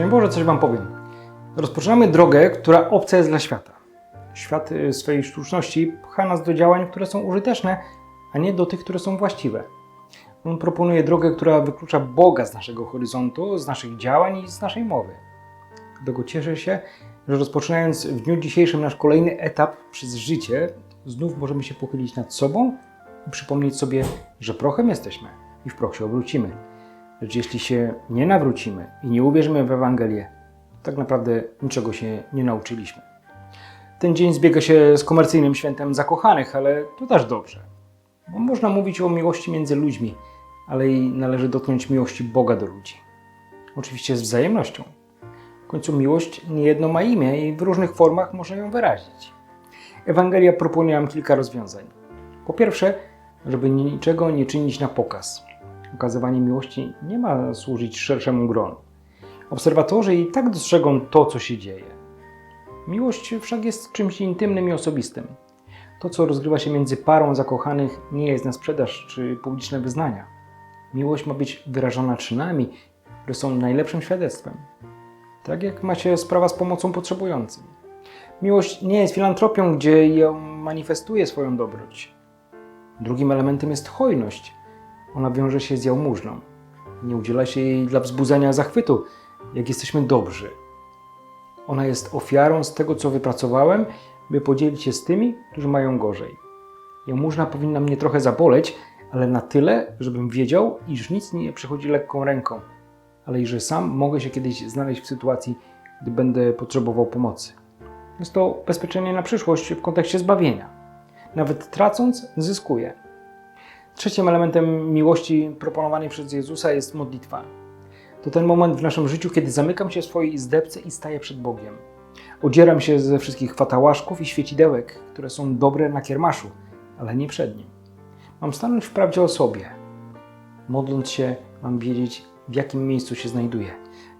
Szczęść Boże, coś Wam powiem. Rozpoczynamy drogę, która obca jest dla świata. Świat y, swojej sztuczności pcha nas do działań, które są użyteczne, a nie do tych, które są właściwe. On proponuje drogę, która wyklucza Boga z naszego horyzontu, z naszych działań i z naszej mowy. Dlatego cieszę się, że rozpoczynając w dniu dzisiejszym nasz kolejny etap przez życie, znów możemy się pochylić nad sobą i przypomnieć sobie, że prochem jesteśmy i w proch się obrócimy. Lecz jeśli się nie nawrócimy i nie uwierzymy w Ewangelię, tak naprawdę niczego się nie nauczyliśmy. Ten dzień zbiega się z komercyjnym świętem zakochanych, ale to też dobrze. Bo można mówić o miłości między ludźmi, ale i należy dotknąć miłości Boga do ludzi. Oczywiście z wzajemnością. W końcu miłość niejedno ma imię i w różnych formach można ją wyrazić. Ewangelia proponuje nam kilka rozwiązań. Po pierwsze, żeby niczego nie czynić na pokaz. Okazywanie miłości nie ma służyć szerszemu gronu. Obserwatorzy i tak dostrzegą to, co się dzieje. Miłość wszak jest czymś intymnym i osobistym. To, co rozgrywa się między parą zakochanych, nie jest na sprzedaż czy publiczne wyznania. Miłość ma być wyrażona czynami, które są najlepszym świadectwem. Tak jak macie sprawa z pomocą potrzebującym. Miłość nie jest filantropią, gdzie ją manifestuje swoją dobroć. Drugim elementem jest hojność. Ona wiąże się z jałmużną. Nie udziela się jej dla wzbudzania zachwytu, jak jesteśmy dobrzy. Ona jest ofiarą z tego, co wypracowałem, by podzielić się z tymi, którzy mają gorzej. Jałmużna powinna mnie trochę zaboleć, ale na tyle, żebym wiedział, iż nic nie przychodzi lekką ręką, ale i że sam mogę się kiedyś znaleźć w sytuacji, gdy będę potrzebował pomocy. Jest to bezpieczenie na przyszłość w kontekście zbawienia. Nawet tracąc, zyskuję. Trzecim elementem miłości proponowanej przez Jezusa jest modlitwa. To ten moment w naszym życiu, kiedy zamykam się w swojej izdebce i staję przed Bogiem. Odzieram się ze wszystkich fatałaszków i świecidełek, które są dobre na kiermaszu, ale nie przed Nim. Mam stanąć w prawdzie o sobie. Modląc się, mam wiedzieć, w jakim miejscu się znajduję,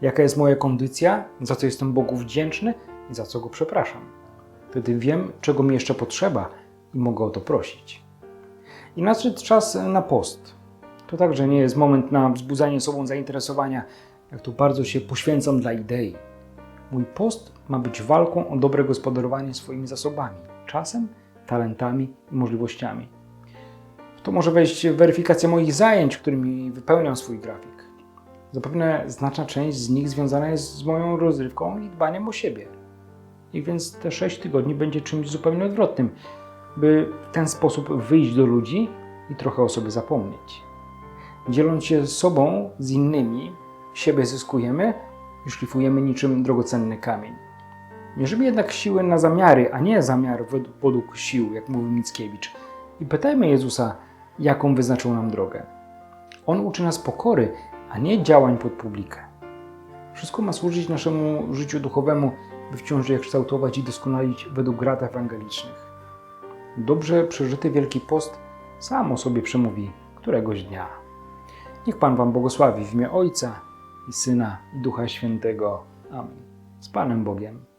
jaka jest moja kondycja, za co jestem Bogu wdzięczny i za co Go przepraszam. Wtedy wiem, czego mi jeszcze potrzeba i mogę o to prosić. I nadszedł czas na post. To także nie jest moment na wzbudzanie sobą zainteresowania, jak tu bardzo się poświęcam dla idei. Mój post ma być walką o dobre gospodarowanie swoimi zasobami, czasem, talentami i możliwościami. To może wejść weryfikacja moich zajęć, którymi wypełniam swój grafik. Zapewne znaczna część z nich związana jest z moją rozrywką i dbaniem o siebie. I więc te 6 tygodni będzie czymś zupełnie odwrotnym, by w ten sposób wyjść do ludzi i trochę o sobie zapomnieć. Dzieląc się sobą z innymi, siebie zyskujemy i szlifujemy niczym drogocenny kamień. Mierzymy jednak siły na zamiary, a nie zamiar według- sił, jak mówił Mickiewicz. I pytajmy Jezusa, jaką wyznaczył nam drogę. On uczy nas pokory, a nie działań pod publikę. Wszystko ma służyć naszemu życiu duchowemu, by wciąż je kształtować i doskonalić według rad ewangelicznych. Dobrze przeżyty Wielki Post sam o sobie przemówi któregoś dnia. Niech Pan Wam błogosławi w imię Ojca i Syna i Ducha Świętego. Amen. Z Panem Bogiem.